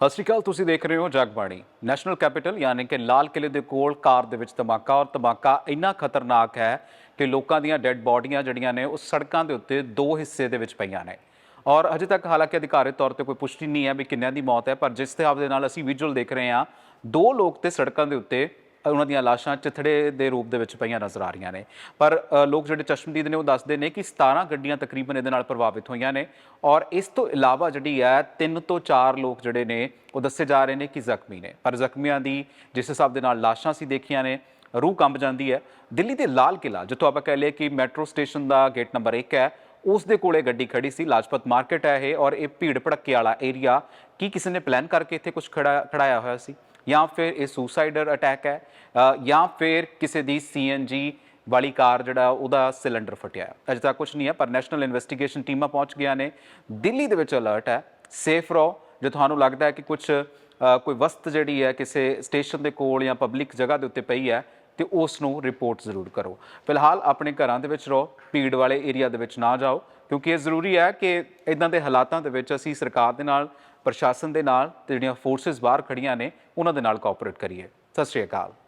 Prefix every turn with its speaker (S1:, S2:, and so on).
S1: ਸਤਿ ਸ਼੍ਰੀ ਅਕਾਲ, ਤੁਸੀਂ ਦੇਖ ਰਹੇ ਹੋ ਜਗਬਾਣੀ। ਨੈਸ਼ਨਲ ਕੈਪੀਟਲ ਯਾਨੀ ਕਿ ਲਾਲ ਕਿਲੇ ਦੇ ਕੋਲ ਕਾਰ ਦੇ ਵਿੱਚ ਧਮਾਕਾ ਔਰ ਧਮਾਕਾ ਇੰਨਾ ਖਤਰਨਾਕ ਹੈ ਕਿ ਲੋਕਾਂ ਦੀਆਂ ਡੈੱਡ ਬਾਡੀਆਂ ਜਿਹੜੀਆਂ ਨੇ ਉਹ ਸੜਕਾਂ ਦੇ ਉੱਤੇ ਦੋ ਹਿੱਸੇ ਦੇ ਵਿੱਚ ਪਈਆਂ ਨੇ। ਔਰ ਅਜੇ ਤੱਕ ਹਾਲਾਂਕਿ ਅਧਿਕਾਰਿਤ ਤੌਰ ਤੇ ਕੋਈ ਪੁਸ਼ਟੀ ਨਹੀਂ ਹੈ ਵੀ ਕਿੰਨਿਆਂ ਦੀ ਮੌਤ ਹੈ, ਪਰ ਜਿਸ ਹਿਸਾਬ ਦੇ ਨਾਲ ਅਸੀਂ ਵਿਜ਼ੂਅਲ ਦੇਖ ਰਹੇ ਹਾਂ, ਦੋ ਲੋਕ ਤੇ ਸੜਕਾਂ ਦੇ ਉੱਤੇ ਉਹਨਾਂ ਦੀਆਂ ਲਾਸ਼ਾਂ ਚਿਥੜੇ ਦੇ ਰੂਪ ਦੇ ਵਿੱਚ ਪਈਆਂ ਨਜ਼ਰ ਆ ਰਹੀਆਂ ਨੇ। ਪਰ ਲੋਕ ਜਿਹੜੇ ਚਸ਼ਮਦੀਦ ਨੇ ਉਹ ਦੱਸਦੇ ਨੇ ਕਿ 17 ਗੱਡੀਆਂ ਤਕਰੀਬਨ ਇਹਦੇ ਨਾਲ ਪ੍ਰਭਾਵਿਤ ਹੋਈਆਂ ਨੇ ਔਰ ਇਸ ਤੋਂ ਇਲਾਵਾ ਜਿਹੜੀ ਹੈ 3 ਤੋਂ 4 ਲੋਕ ਜਿਹੜੇ ਨੇ ਉਹ ਦੱਸੇ ਜਾ ਰਹੇ ਨੇ ਕਿ ਜ਼ਖਮੀ ਨੇ। ਪਰ ਜ਼ਖਮੀਆਂ ਦੀ ਜਿਸ ਹਿਸਾਬ ਦੇ ਨਾਲ ਲਾਸ਼ਾਂ ਸੀ ਦੇਖੀਆਂ ਨੇ, ਰੂਹ ਕੰਬ ਜਾਂਦੀ ਹੈ। ਦਿੱਲੀ ਦੇ ਲਾਲ ਕਿਲਾ ਜਿੱਥੋਂ ਆਪਾਂ ਕਹਿ ਲਈਏ ਕਿ ਮੈਟਰੋ ਸਟੇਸ਼ਨ ਦਾ ਗੇਟ ਨੰਬਰ 1 ਹੈ, ਉਸ ਦੇ ਕੋਲੇ ਗੱਡੀ ਖੜੀ ਸੀ, ਲਾਜਪਤ ਮਾਰਕੀਟ ਹੈ ਇਹ ਔਰ ਇਹ ਭੀੜ ਭੜੱਕੇ ਵਾਲਾ ਏਰੀਆ। ਕੀ ਕਿਸੇ ਨੇ ਪਲਾਨ ਕਰਕੇ ਇੱਥੇ ਕੁਝ ਖੜਾ, ਖੜਾਇਆ ਹੋਇਆ ਸੀ? ਜਾਂ ਫਿਰ ਇਹ ਸੁਸਾਈਡਰ ਅਟੈਕ ਹੈ ਜਾਂ ਫਿਰ ਕਿਸੇ ਦੀ ਸੀਐਨਜੀ ਵਾਲੀ ਕਾਰ ਜਿਹੜਾ ਉਹਦਾ ਸਿਲੰਡਰ ਫਟਿਆ ਅਜੇ ਤੱਕ ਕੁਝ ਨਹੀਂ ਹੈ, ਪਰ ਨੈਸ਼ਨਲ ਇਨਵੈਸਟੀਗੇਸ਼ਨ ਟੀਮਾਂ ਪਹੁੰਚ ਗਈਆਂ ਨੇ। ਦਿੱਲੀ ਦੇ ਵਿੱਚ ਅਲਰਟ ਹੈ ਸੇਫ ਰਹੋ। ਜੇ ਤੁਹਾਨੂੰ ਲੱਗਦਾ ਹੈ ਕਿ ਕੁਝ ਕੋਈ ਵਸਤ ਜਿਹੜੀ ਹੈ ਕਿਸੇ ਸਟੇਸ਼ਨ ਦੇ ਕੋਲ ਜਾਂ ਪਬਲਿਕ ਜਗ੍ਹਾ ਦੇ ਉੱਤੇ ਪਈ ਹੈ ਤੇ ਉਸ ਨੂੰ ਰਿਪੋਰਟ ਜ਼ਰੂਰ ਕਰੋ। ਫਿਲਹਾਲ ਆਪਣੇ ਘਰਾਂ ਦੇ ਵਿੱਚ ਰਹੋ, ਭੀੜ ਵਾਲੇ ਏਰੀਆ ਦੇ ਵਿੱਚ ਨਾ ਜਾਓ, ਕਿਉਂਕਿ ਇਹ ਜ਼ਰੂਰੀ ਹੈ ਕਿ ਇਦਾਂ ਦੇ ਹਾਲਾਤਾਂ ਦੇ ਵਿੱਚ ਅਸੀਂ ਸਰਕਾਰ ਦੇ ਨਾਲ, ਪ੍ਰਸ਼ਾਸਨ ਦੇ ਨਾਲ ਤੇ ਜਿਹੜੀਆਂ ਫੋਰਸਸ ਬਾਹਰ ਖੜੀਆਂ ਨੇ, ਉਹਨਾਂ ਦੇ ਨਾਲ ਕੋਆਪਰੇਟ ਕਰੀਏ। ਸਤਿ ਸ਼੍ਰੀ ਅਕਾਲ।